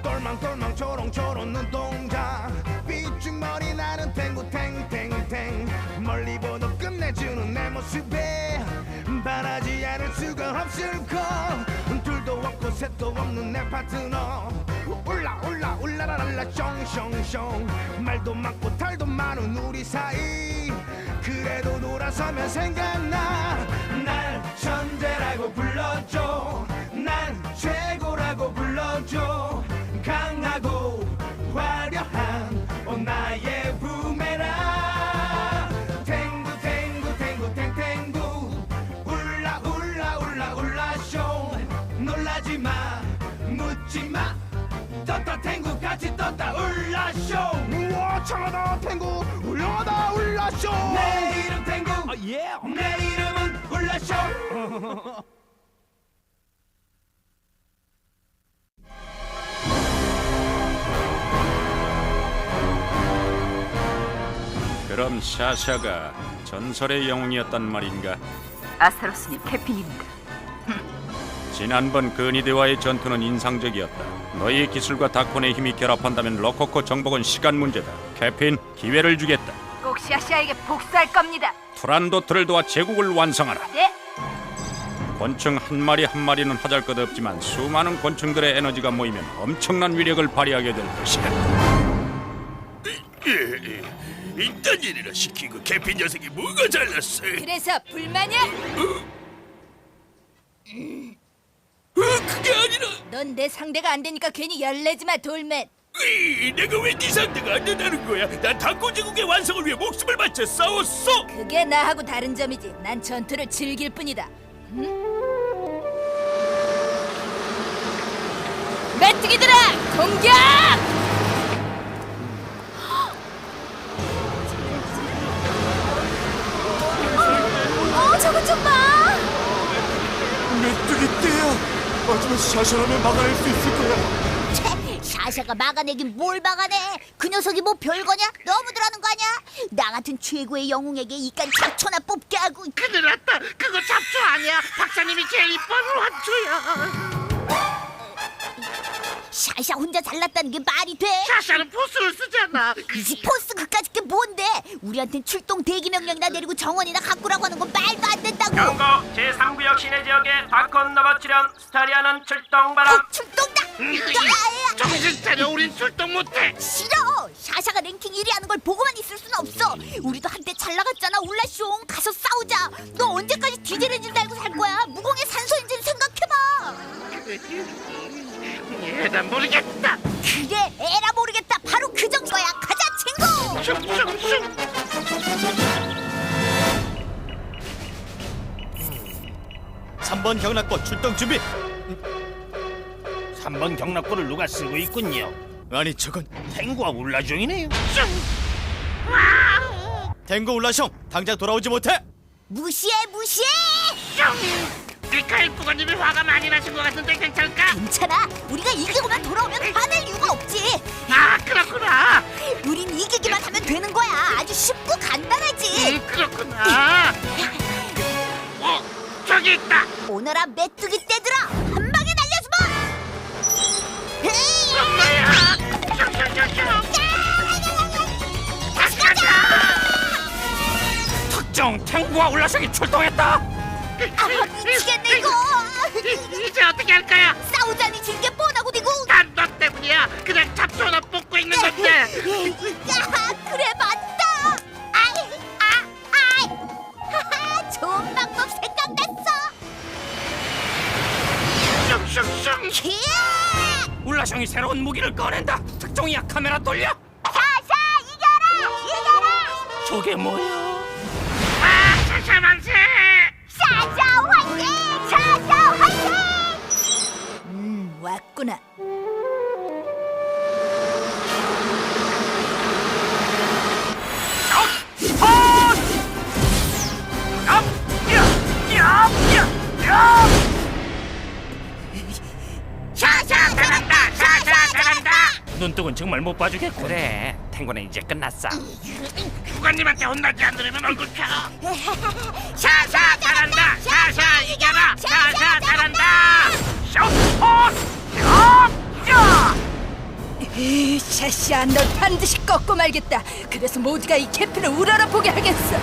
똘망똘망 초롱초롱 눈동자. 삐죽머리 나는 탱구탱탱탱. 멀리 보도 끝내주는 내 모습에 바라지 않을 수가 없을 거. 둘도 없고 셋도 없는 내 파트너. 올라 올라 올라라랄라 숑숑숑. 말도 많고 탈도 많은 우리 사이 그래도 돌아서면 생각나. 날 천재라고 불러줘. 난 최고라고 불러줘. 강하고 그럼 샤샤가 전설의 영웅이었단 말인가? 아스타로스님 캐핀입니다. 지난번 근이대와의 전투는 인상적이었다. 너희의 기술과 다콘의 힘이 결합한다면 로코코 정복은 시간 문제다. 캐핀, 기회를 주겠다. 꼭 샤샤에게 복수할 겁니다. 투란도트를 도와 제국을 완성하라. 네, 곤충 한 마리 한 마리는 하잘 것 없지만 수많은 곤충들의 에너지가 모이면 엄청난 위력을 발휘하게 될 것이다. 이딴 일이나 시키고 개피 녀석이 뭐가 잘났어? 그래서 불만이야? 어, 그게 아니라 넌 내 상대가 안 되니까 괜히 열내지 마, 돌맨. 이, 내가 왜 네 상대가 안 된다는 거야? 난 당고제국의 완성을 위해 목숨을 바쳐 싸웠어. 그게 나하고 다른 점이지. 난 전투를 즐길 뿐이다. 응? 메뚜기들아, 공격! 어, 저거 좀 봐. 메뚜기 떼야 하지만 샤샤라면 막아낼 수 있을 거야 샤샤가 막아내긴 뭘 막아내? 그 녀석이 뭐 별거냐? 너무들 하는 거 아니야? 나 같은 최고의 영웅에게 이깟 잡초나 뽑게 하고 큰일 났다. 그거 잡초 아니야. 박사님이 제일 이뻐하는 환초야. 샤샤 혼자 잘났다는 게 말이 돼? 샤샤는 포스를 쓰잖아. 이 포스 그까짓 게 뭔데? 우리한텐 출동 대기 명령이나 내리고 정원이나 가꾸라고 하는 건 말도 안 된다고 경고 제3구역 시내 지역에 다콘 너버 출현 스타리아는 출동 바람 어, 출동다! 야, 정신 차려. 우린 출동 못해. 싫어! 샤샤가 랭킹 1위 하는 걸 보고만 있을 순 없어 우리도 한때 잘 나갔잖아 울라숑 얘나 모르겠다. 그래 에라 모르겠다 바로 그 정도야 가자 친구 슝슝슝. 3번 경락고 출동 준비 3번 경락고를 누가 쓰고 있군요. 아니 저건 탱구와 울라종이네요. 탱고 울라숑 당장 돌아오지 못해 무시해 무시해 슝. 미카엘 부관님이 화가 많이 나신 것 같은데 괜찮을까? 괜찮아 우리가 이기고만 돌아오면 화낼 이유가 없지 아 그렇구나. 우린 이기기만 하면 되는 거야 아주 쉽고 간단하지 음 그렇구나. 어 저기 있다. 오너라 메뚜기 떼들아 한 방에 날려주마! 엄마야. 다시 가자. 특정 탱구와 울라상이 출동했다 아 이- 이제 어떻게 할 거야? 싸우자니 질게 뻔하고 니고 난너 때문이야. 그냥 잡초 하나 뽑고 있는 건데. 야 그래 맞다! 아이 아 아이! 하하 좋은 방법 생각났어! 슝슝슝. 키야 울라상이 새로운 무기를 꺼낸다. 특종이야 카메라 돌려. 샤샤 이겨라! 이겨라! 저게 뭐야 샤샤 화이팅 샤샤 화이팅 음, 왔구나. 샤샤 잘한다. 샤샤 잘한다. 눈뜨곤 정말 못 봐주겠고 그래 탱고는 이제 끝났어 부관님한테 혼나지 않으려면 얼굴 펴. 샤샤 잘한다. 샤샤 이겨라 샤샤 잘한다 에이, 샤샤, 널 반드시 꺾고 말겠다. 그래서 모두가 이 캠프를 우러러 보게 하겠어.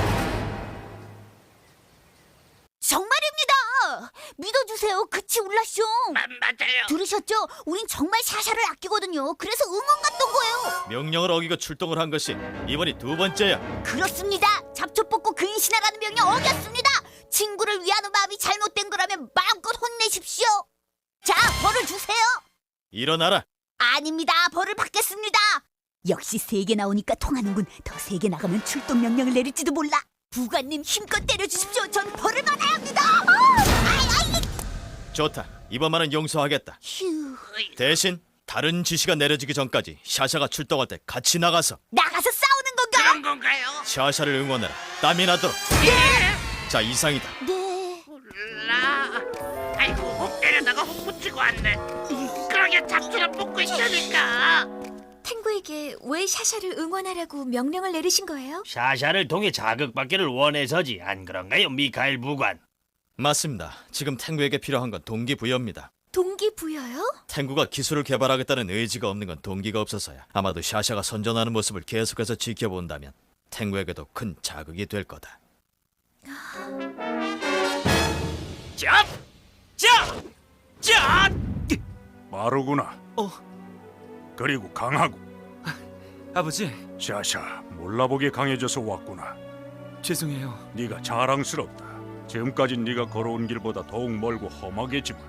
정말입니다. 믿어주세요. 그치 울라숑. 맞아요 들으셨죠? 우린 정말 샤샤를 아끼거든요. 그래서 응원 갔던 거예요. 명령을 어기고 출동을 한 것이 이번이 두 번째야. 그렇습니다. 잡초 뽑고 근신하라는 명령 어겼습니다. 친구를 위하는 마음이 잘못된 거라면 마음껏 혼내십시오. 자, 벌을 주세요. 일어나라. 아닙니다. 벌을 받겠습니다. 역시 세 개 나오니까 통하는군. 더 세 개 나가면 출동 명령을 내릴지도 몰라. 부관님 힘껏 때려주십시오. 전 벌을 받아야 합니다. 어! 아이, 아이, 좋다. 이번만은 용서하겠다. 휴. 대신 다른 지시가 내려지기 전까지 샤샤가 출동할 때 같이 나가서 나가서 싸우는 건가? 그런 건가요? 샤샤를 응원해라. 땀이 나도록. 자 이상이다. 네. 몰라 아이고 혹 때려다가 혹 붙이고 왔네 그러게 잡초를 뽑고 있다니까 탱구에게 왜 샤샤를 응원하라고 명령을 내리신 거예요? 샤샤를 통해 자극받기를 원해서지 안 그런가요 미카엘 부관 맞습니다. 지금 탱구에게 필요한 건 동기부여입니다. 동기부여요? 탱구가 기술을 개발하겠다는 의지가 없는 건 동기가 없어서야. 아마도 샤샤가 선전하는 모습을 계속해서 지켜본다면 탱구에게도 큰 자극이 될 거다. 짭! 짭! 짭! 빠르구나. 그리고 강하고. 아버지, 샤샤, 몰라보게 강해져서 왔구나. 죄송해요. 네가 자랑스럽다. 지금까지 네가 걸어온 길보다 더욱 멀고 험하겠지만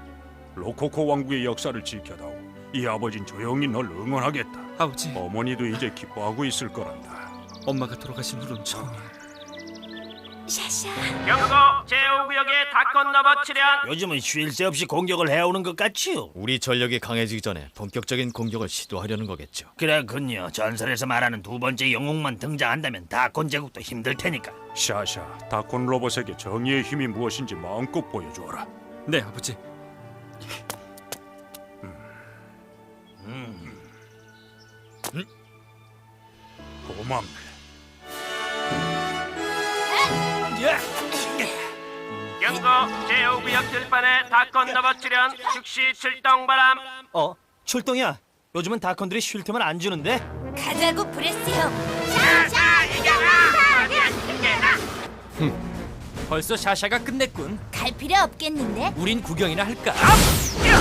로코코 왕국의 역사를 지켜다오. 이 아버진 조용히 널 응원하겠다. 아버지, 어머니도 이제 기뻐하고 있을 거란다. 엄마가 돌아가신 후로는 처음이에요. 샤샤. 경고 제5구역의 다 건너버 출현 요즘은 쉴 새 없이 공격을 해오는 것 같지요 우리 전력이 강해지기 전에 본격적인 공격을 시도하려는 거겠죠. 그렇군요 전설에서 말하는 두 번째 영웅만 등장한다면 다콘 제국도 힘들 테니까 샤샤, 다콘 로봇에게 정의의 힘이 무엇인지 마음껏 보여주어라. 네, 아버지. 고맙네. 경고 제5구역 들판에 다 건 너버 출현 즉시 출동 바람 어? 출동이야 요즘은 다콘들이 쉴 틈을 안 주는데 가자고 브레스 형. 샤샤 이겨라 벌써 샤샤가 끝냈군. 갈 필요 없겠는데? 우린 구경이나 할까? 샤샤!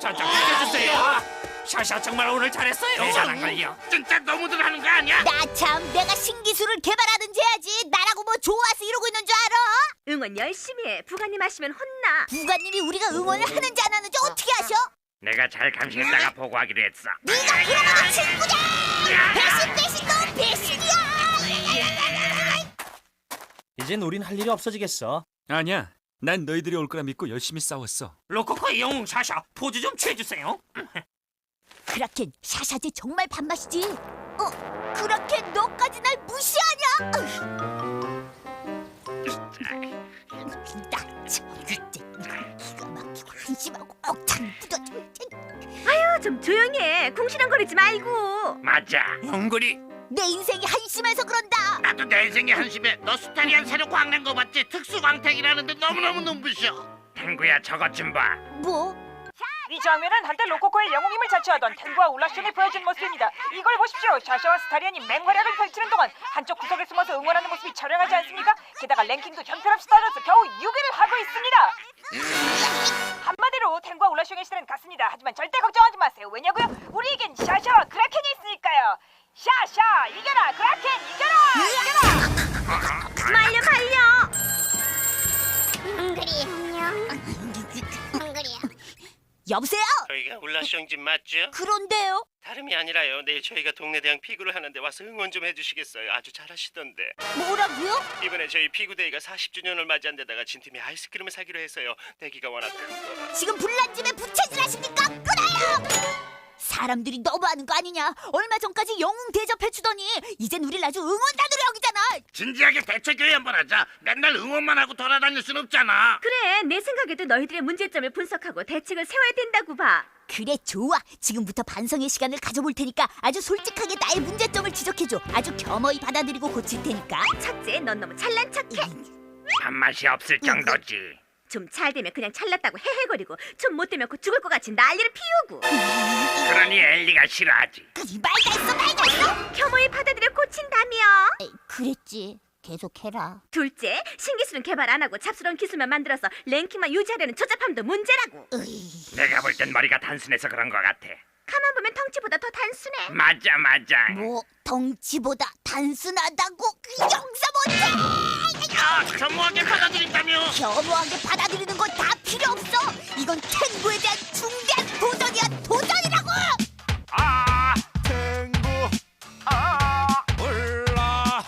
자자 비켜주세요 샤샤 정말 오늘 잘했어요 대단한 걸요 진짜 너무들 하는 거 아니야? 나 참 내가 신기술을 개발하든지 해야지 나라고 뭐 좋아서 이러고 있는 줄 알아? 응원 열심히 해. 부관님 하시면 혼나. 부관님이 우리가 응원을 하는지 안 하는지 어떻게 아셔? 내가 잘 감시했다가 보고하기로 했어 네가 그러면 친구다! 배신 배신 너 배신이야! 이젠 우린 할 일이 없어지겠어 아니야. 난 너희들이 올 거라 믿고 열심히 싸웠어. 로코코 영웅 샤샤 포즈 좀 취해주세요 크라켄 샤샤제 정말 밥맛이지. 어, 크라켄 너까지 날 무시하냐? 나 참, 진짜 기가 막히고 한심하고 억창 묻어준 아유, 좀 조용히 해. 궁시렁거리지 말고. 맞아 영구리 내 인생이 한심해서 그런다. 나도 내 인생의 한심해 너 스타리안 새로 광낸 거 봤지? 특수 광택이라는데 너무너무 눈부셔 탱구야 저것 좀 봐 뭐? 이 장면은 한때 로코코의 영웅임을 자처하던 텐과 울라숑이 보여준 모습입니다. 이걸 보십시오. 샤샤와 스타리안이 맹활약을 펼치는 동안 한쪽 구석에 숨어서 응원하는 모습이 촬영하지 않습니까? 게다가 랭킹도 형편없이 떨어져서 겨우 6위를 하고 있습니다. 한마디로 텐과 울라숑의 시대는 갔습니다. 하지만 절대 걱정하지 마세요. 왜냐고요? 우리에겐 샤샤와 크라켄이 있으니까요. 샤샤 이겨라 크라켄 이겨라 이겨라 여보세요? 저희가 울라숑 집 맞죠? 그런데요. 다름이 아니라요. 내일 저희가 동네 대항 피구를 하는데 와서 응원 좀 해주시겠어요? 아주 잘하시던데. 뭐라고요? 이번에 저희 피구데이가 40주년을 맞이한 데다가 진 팀이 아이스크림을 사기로 해서요. 내기가 워낙 큰 거라. 지금 불난 집에 부채질 하십니까? 끊어요. 사람들이 너무하는 거 아니냐? 얼마 전까지 영웅 대접해주더니 이젠 우릴 아주 응원단으로 여기잖아. 진지하게 대체 교회 한번 하자. 맨날 응원만 하고 돌아다닐 순 없잖아. 그래, 내 생각에도 너희들의 문제점을 분석하고 대책을 세워야 된다고 봐. 그래 좋아. 지금부터 반성의 시간을 가져볼 테니까 아주 솔직하게 나의 문제점을 지적해줘. 아주 겸허히 받아들이고 고칠 테니까. 첫째, 넌 너무 잘난 척해. 밥맛이 없을 정도지. 좀 잘 되면 그냥 잘났다고 헤헤거리고 좀 못 되면 그 죽을 것 같이 난리를 피우고 그러니 엘리가 싫어하지. 그리 말다 했어 말다 했어. 겸허히 받아들여 고친다며. 그랬지. 계속해라. 둘째, 신기술은 개발 안 하고 잡스러운 기술만 만들어서 랭킹만 유지하려는 조잡함도 문제라고. 내가 볼 땐 머리가 단순해서 그런 것 같아. 가만 보면 덩치보다 더 단순해. 맞아 맞아. 뭐 덩치보다 단순하다고 그 용서 못해. 야, 겸허하게 받아들인다며. 겸허하게 받아들이는 건 다 필요 없어. 이건 탱고에 대한 중대한 도전이야 도전이라고. 아, 탱고. 아, 올라.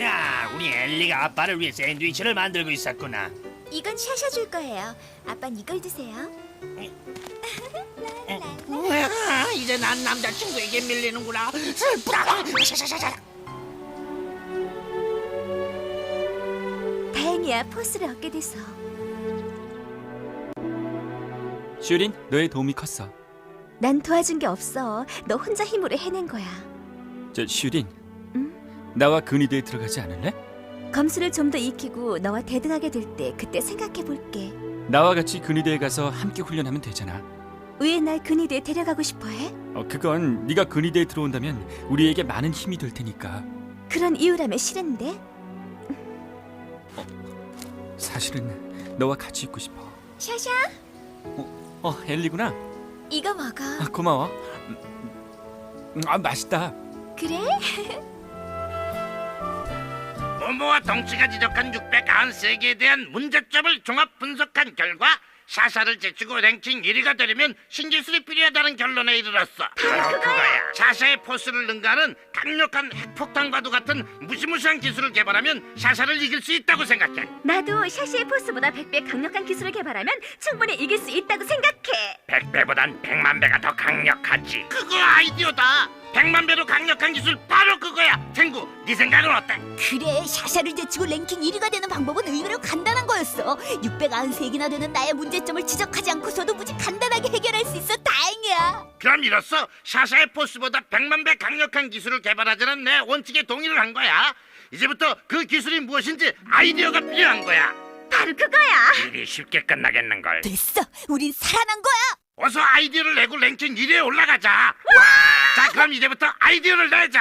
야, 우리 엘리가 아빠를 위해 샌드위치를 만들고 있었구나. 이건 샤샤 줄 거예요. 아빤 이걸 드세요. 이제 난 남자친구에게 밀리는구나. 슬프다. 샤샤샤샤. 다행이야, 포스를 얻게 돼서. 슈린, 너의 도움이 컸어. 난 도와준 게 없어. 너 혼자 힘으로 해낸 거야. 저 슈린, 나와 근위대에 들어가지 않을래? 검수를 좀 더 익히고 너와 대등하게 될 때 그때 생각해 볼게. 나와 같이 근위대에 가서 함께 훈련하면 되잖아. 왜 날 근위대에 데려가고 싶어 해? 어, 그건 네가 근위대에 들어온다면 우리에게 많은 힘이 될 테니까. 그런 이유라면 싫은데? 사실은 너와 같이 있고 싶어. 샤샤, 어, 엘리구나. 이거 먹어. 아, 고마워. 음, 음, 아, 맛있다. 그래? 모모와 덩치가 지적한 693개에 대한 문제점을 종합 분석한 결과 샤샤를 제치고 랭킹 1위가 되려면 신기술이 필요하다는 결론에 이르렀어. 바로 그거야. 샤샤의 포스를 능가하는 강력한 핵폭탄과도 같은 무시무시한 기술을 개발하면 샤샤를 이길 수 있다고 생각해. 나도 샤샤의 포스보다 100배 강력한 기술을 개발하면 충분히 이길 수 있다고 생각해. 100배보단 100만 배가 더 강력하지. 그거 아이디어다. 100만 배로 강력한 기술 바로 그거야. 탱구, 네 생각은 어때? 그래 샤샤를 제치고 랭킹 1위가 되는 방법은 의외로 간단한 거였어 693개나 되는 나의 문제점을 지적하지 않고서도 무지 간단하게 해결할 수 있어 다행이야 그럼 이로써 샤샤의 포스보다 100만 배 강력한 기술을 개발하자는 내 원칙에 동의를 한 거야. 이제부터 그 기술이 무엇인지 아이디어가 필요한 거야. 바로 그거야. 일이 쉽게 끝나겠는걸. 됐어 우린 살아난 거야 어서 아이디어를 내고 랭킹 1위에 올라가자. 자, 그럼 이제부터 아이디어를 내자.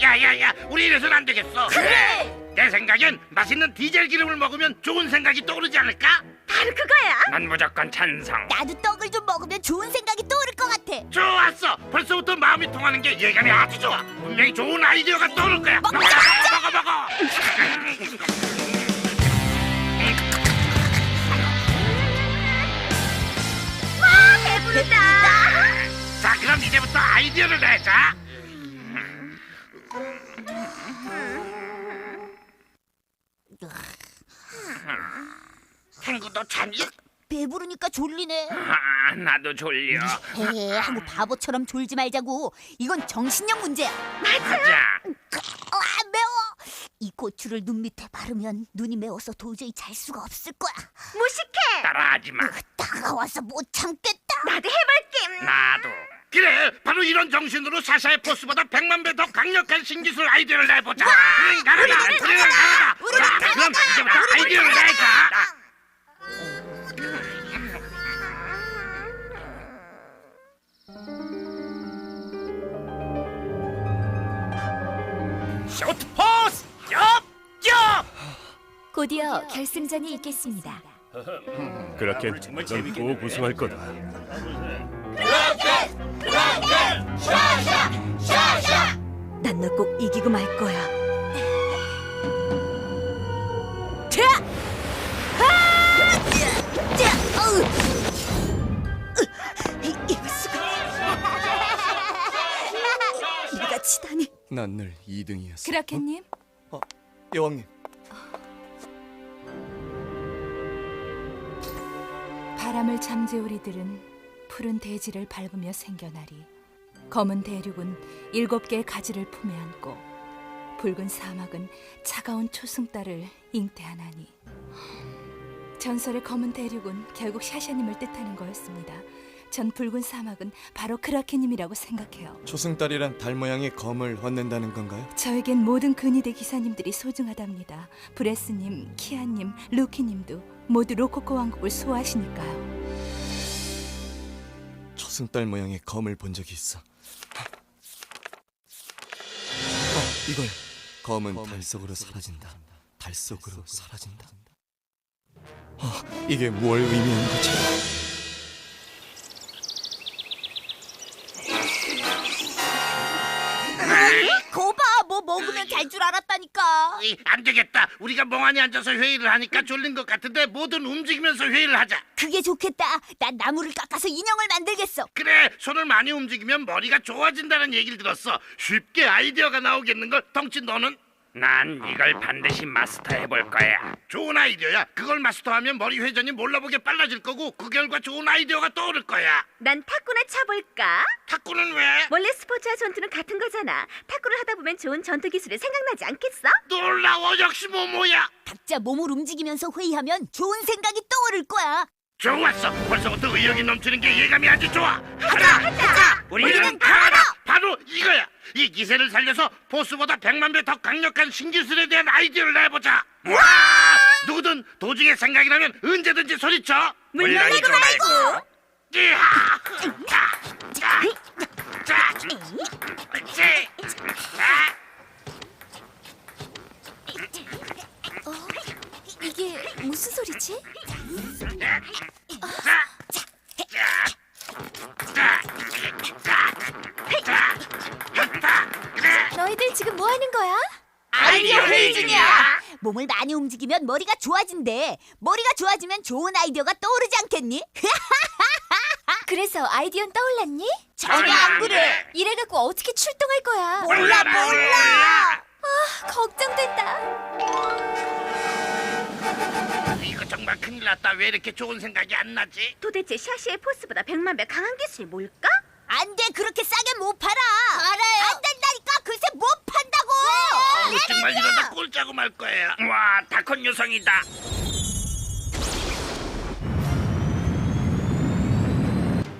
야야야, 우리 이래서는 안 되겠어. 그래. 내 생각엔 맛있는 디젤 기름을 먹으면 좋은 생각이 떠오르지 않을까? 바로 그거야. 난 무조건 찬성. 나도 떡을 좀 먹으면 좋은 생각이 떠오를 것 같아 좋았어. 벌써부터 마음이 통하는 게 예감이 아주 좋아. 분명히 좋은 아이디어가 떠오를 거야. 먹자, 먹어, 먹어, 먹어. 배부르다. 자, 그럼 이제부터 아이디어를 내자. 탱구도 자니? 배부르니까 졸리네 아, 나도 졸려. 헤헤 하고 바보처럼 졸지 말자고 이건 정신력 문제야 가자. 아 매워 이 고추를 눈 밑에 바르면 눈이 매워서 도저히 잘 수가 없을 거야 무식해. 따라하지 마. 따가워서 못 참겠다 나도 해볼게. 나도. 그래, 바로 이런 정신으로 샤샤의 포스보다 100만 배 더 강력한 신기술 아이디어를 내보자. 그래, 나가라, 그래, 나가라. 자, 그럼 이제부터 아이디어를 내자. 쇼트 포스! 엽! 엽! 곧이어 결승전이 있겠습니다. 그렇게 넌꼭 우승할 거다. 난널꼭 이기고 말 거야. 난 늘 2등이었어. 크라켄님, 어, 여왕님. 바람을 잠재우리들은 푸른 대지를 밟으며 생겨나리. 검은 대륙은 일곱 개의 가지를 품에 안고 붉은 사막은 차가운 초승달을 잉태하나니. 전설의 검은 대륙은 결국 샤샤님을 뜻하는 거였습니다. 전 붉은 사막은 바로 크라켄님이라고 생각해요. 초승달이란 달 모양의 검을 얻는다는 건가요? 저에겐 모든 근위대 기사님들이 소중하답니다. 브레스님, 키아님, 루키님도 모두 로코코 왕국을 소화하시니까요. 초승달 모양의 검을 본 적이 있어. 어, 이걸 검은 달 속으로 사라진다. 달 속으로 사라진다. 어, 이게 뭘 의미하는 거지? 거봐, 뭐 먹으면 잘 줄 알았다니까. 이, 안 되겠다. 우리가 멍하니 앉아서 회의를 하니까 졸린 것 같은데 뭐든 움직이면서 회의를 하자. 그게 좋겠다. 난 나무를 깎아서 인형을 만들겠어. 그래, 손을 많이 움직이면 머리가 좋아진다는 얘기를 들었어. 쉽게 아이디어가 나오겠는걸. 덩치 너는? 난 이걸 반드시 마스터해 볼 거야. 좋은 아이디어야. 그걸 마스터하면 머리 회전이 몰라보게 빨라질 거고 그 결과 좋은 아이디어가 떠오를 거야. 난 탁구나 쳐볼까? 탁구는 왜? 원래 스포츠와 전투는 같은 거잖아. 탁구를 하다 보면 좋은 전투 기술이 생각나지 않겠어? 놀라워 역시 모모야. 각자 몸을 움직이면서 회의하면 좋은 생각이 떠오를 거야. 좋았어. 벌써부터 의욕이 넘치는 게 예감이 아주 좋아. 하자, 하자. 우리는, 우리는 강하다. 강하다. 바로 이거야. 이 기세를 살려서 보스보다 백만 배 더 강력한 신기술에 대한 아이디어를 내보자. 와! 누구든 도중에 생각이 나면 언제든지 소리쳐. 물론이고 말고. 이하! 자, 자, 자, 옳지. 자. 이게 무슨 소리지? 너희들 지금 뭐 하는 거야? 아이디어 회의 중이야. 몸을 많이 움직이면 머리가 좋아진대. 머리가 좋아지면 좋은 아이디어가 떠오르지 않겠니? 그래서 아이디어는 떠올랐니? 전혀 안 그래. 이래갖고 어떻게 출동할 거야? 몰라, 몰라. 걱정된다. 이거 정말 큰일 났다. 왜 이렇게 좋은 생각이 안 나지? 도대체 샤시의 포스보다 백만 배 강한 기술이 뭘까? 안 돼, 그렇게 싸게 못 팔아. 알아요. 안 된다니까, 글쎄 못 판다고. 어우, 정말 이러다 꼴짜고 말 거야. 와, 다콘 요성이다.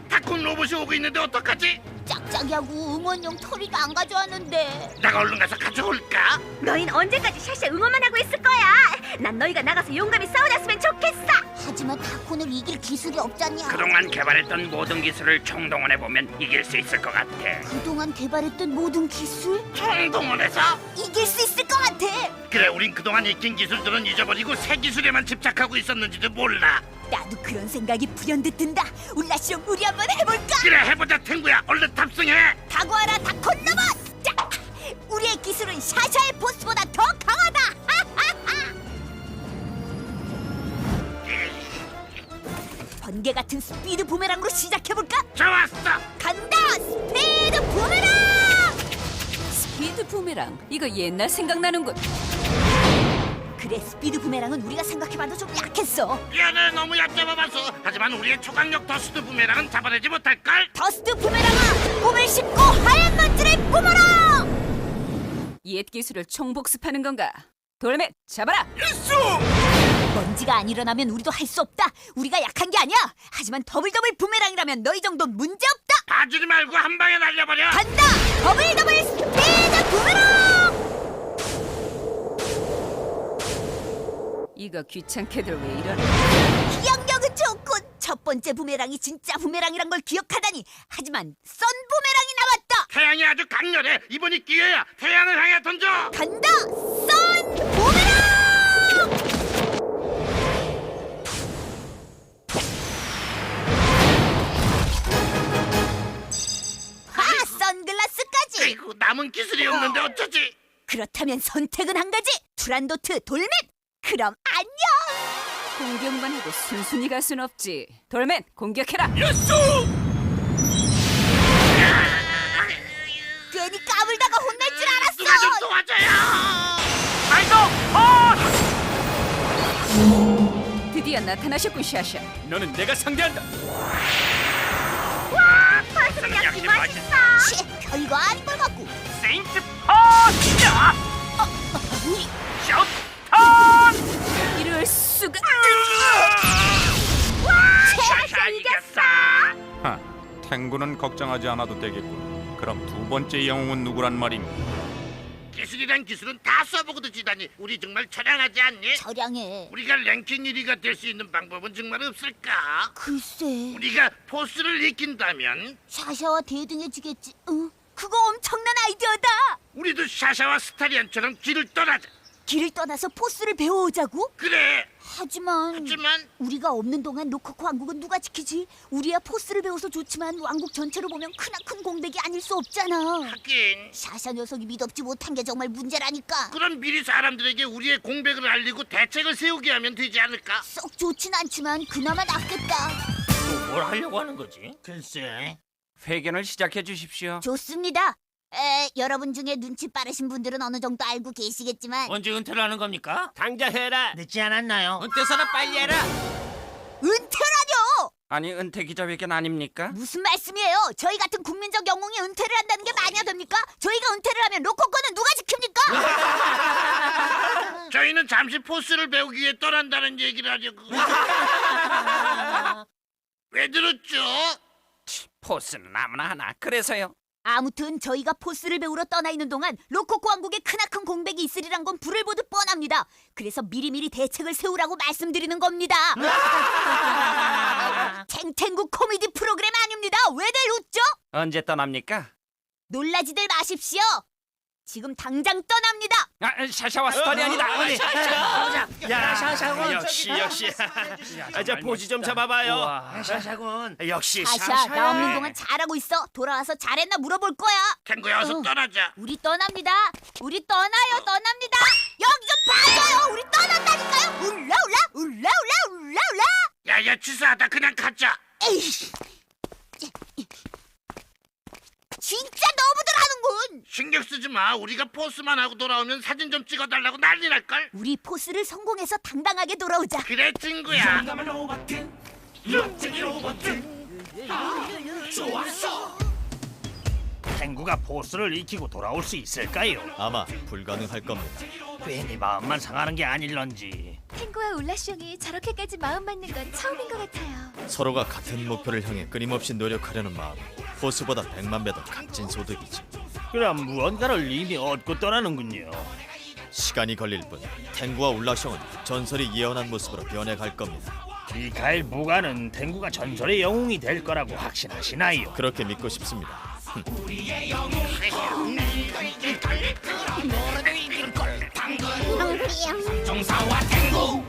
다콘 로봇이 오고 있는데 어떡하지? 짝짝이하고 응원용 털이도 안 가져왔는데. 내가 얼른 가서 가져올까? 너흰 언제까지 샤시 응원만 하고 있을 거야? 난 너희가 나가서 용감히 싸워줬으면 좋겠어. 하지만 다콘을 이길 기술이 없잖냐. 그동안 개발했던 모든 기술을 총동원해보면 이길 수 있을 것 같아. 그동안 개발했던 모든 기술 총동원해서? 이길 수 있을 것 같아. 그래, 우린 그동안 익힌 기술들은 잊어버리고 새 기술에만 집착하고 있었는지도 몰라. 나도 그런 생각이 불현듯 든다. 울라시랑 우리 한번 해볼까? 그래, 해보자, 탱구야. 얼른 탑승해. 각오하라 다콘 로봇. 자, 우리의 기술은 샤샤의 보스보다 더 강하다. 번개 같은 스피드 부메랑으로 시작해볼까? 좋았어. 간다 스피드 부메랑. 스피드 부메랑. 이거 옛날 생각나는군. 그래 스피드 부메랑은 우리가 생각해봐도 좀 약했어. 미안해, 너무 얕잡아봤어. 하지만 우리의 초강력 더스트 부메랑은 잡아내지 못할걸? 더스트 부메랑아 싣고 하얀 먼지를 뿜어라. 옛 기술을 총복습하는 건가? 돌멧 잡아라. 먼지가 안 일어나면 우리도 할 수 없다. 우리가 약한 게 아니야. 하지만 더블 더블 부메랑이라면 너희 정도는 문제 없다. 봐주지 말고 한 방에 날려버려. 간다. 더블 더블 스피드 부메랑. 이거 귀찮게들 왜 이러나? 좋군. 첫 번째 부메랑이 진짜 부메랑이란 걸 기억하다니. 하지만 썬 부메랑이 나왔다. 태양이 아주 강렬해. 이번이 기회야. 태양을 향해 던져. 간다. 썬 부메랑. 아, 선글라스까지. 아이고 남은 기술이 없는데 어쩌지? 그렇다면 선택은 한 가지. 투란도트 돌맨. 그럼 안녕. 공격만 하고 순순히 갈 순 없지. 돌맨 공격해라. 괜히 까불다가 혼날 줄 알았어. 누가 좀 도와줘요. 드디어 나타나셨군 샤샤. 너는 내가 상대한다. 역시 멋있어. 치, 별거 아닌 걸 갖고. 세인트 펀치! 쇼턴! 이럴 수가. 샤샤 이겼어. 하, 탱구는 걱정하지 않아도 되겠군. 그럼 두 번째 영웅은 누구란 말인가? 기술이란 기술은 다 써보고도 지다니 우리 정말 처량하지 않니? 저량해. 우리가 랭킹 1위가 될 수 있는 방법은 정말 없을까? 글쎄. 우리가 포스를 익힌다면 샤샤와 대등해지겠지. 응. 그거 엄청난 아이디어다. 우리도 샤샤와 스타리안처럼 길을 떠나자. 길을 떠나서 포스를 배워오자고? 그래. 하지만 하지만 우리가 없는 동안 로코코 왕국은 누가 지키지? 우리야 포스를 배워서 좋지만 왕국 전체로 보면 크나큰 공백이 아닐 수 없잖아. 하긴 샤샤 녀석이 믿업지 못한 게 정말 문제라니까. 그럼 미리 사람들에게 우리의 공백을 알리고 대책을 세우게 하면 되지 않을까? 썩 좋진 않지만 그나마 낫겠다. 뭘 하려고 하는 거지? 글쎄. 회견을 시작해 주십시오. 좋습니다. 에, 여러분 중에 눈치 빠르신 분들은 어느 정도 알고 계시겠지만 언제 은퇴를 하는 겁니까? 당장 해라. 늦지 않았나요? 은퇴서는 빨리 해라. 은퇴라뇨! 아니 은퇴 기자회견 아닙니까? 무슨 말씀이에요? 저희 같은 국민적 영웅이 은퇴를 한다는 게 말이 됩니까? 저희가 은퇴를 하면 로코코는 누가 지킵니까? 저희는 잠시 포스를 배우기 위해 떠난다는 얘기를 하려고. 왜 들었죠? 포스는 아무나 하나. 그래서요. 아무튼 저희가 포스를 배우러 떠나 있는 동안 로코코 왕국에 크나큰 공백이 있으리란 건 불을 보듯 뻔합니다. 그래서 미리미리 대책을 세우라고 말씀드리는 겁니다. 탱탱구 코미디 프로그램 아닙니다. 왜들 웃죠? 언제 떠납니까? 놀라지들 마십시오. 지금 당장 떠납니다. 아, 샤샤와 스타리 아니다. 어디? 야, 샤샤군. 역시 역시. 아, 저 포즈 좀 잡아봐요. 샤샤군. 역시 샤샤, 나 없는 동안 잘하고 있어. 돌아와서 잘했나 물어볼 거야. 탱구야 어서 어. 떠나자. 우리 떠납니다. 우리 떠나요, 떠납니다. 여기 좀 봐줘요. 우리 떠난다니까요. 울라 울라 울라 울라 울라 울라. 야야 취소하다 그냥 가자. 에이씨. 진짜 너무들 하는군. 신경 쓰지 마. 우리가 포스만 하고 돌아오면 사진 좀 찍어달라고 난리 날 걸. 우리 포스를 성공해서 당당하게 돌아오자. 그래 친구야. 탱구가 포스를 익히고 돌아올 수 있을까요? 아마 불가능할 겁니다. 괜히 마음만 상하는 게 아닐런지. 탱구와 울라숑이 저렇게까지 마음 맞는 건 처음인 것 같아요. 서로가 같은 목표를 향해 끊임없이 노력하려는 마음. 포스보다 백만 배 더 값진 소득이지. 그럼 무언가를 이미 얻고 떠나는군요. 시간이 걸릴 뿐 탱구와 울라숑은 전설이 예언한 모습으로 변해갈 겁니다. 미카엘 무가는 탱구가 전설의 영웅이 될 거라고 확신하시나요? 그렇게 믿고 싶습니다. 정사와 탱구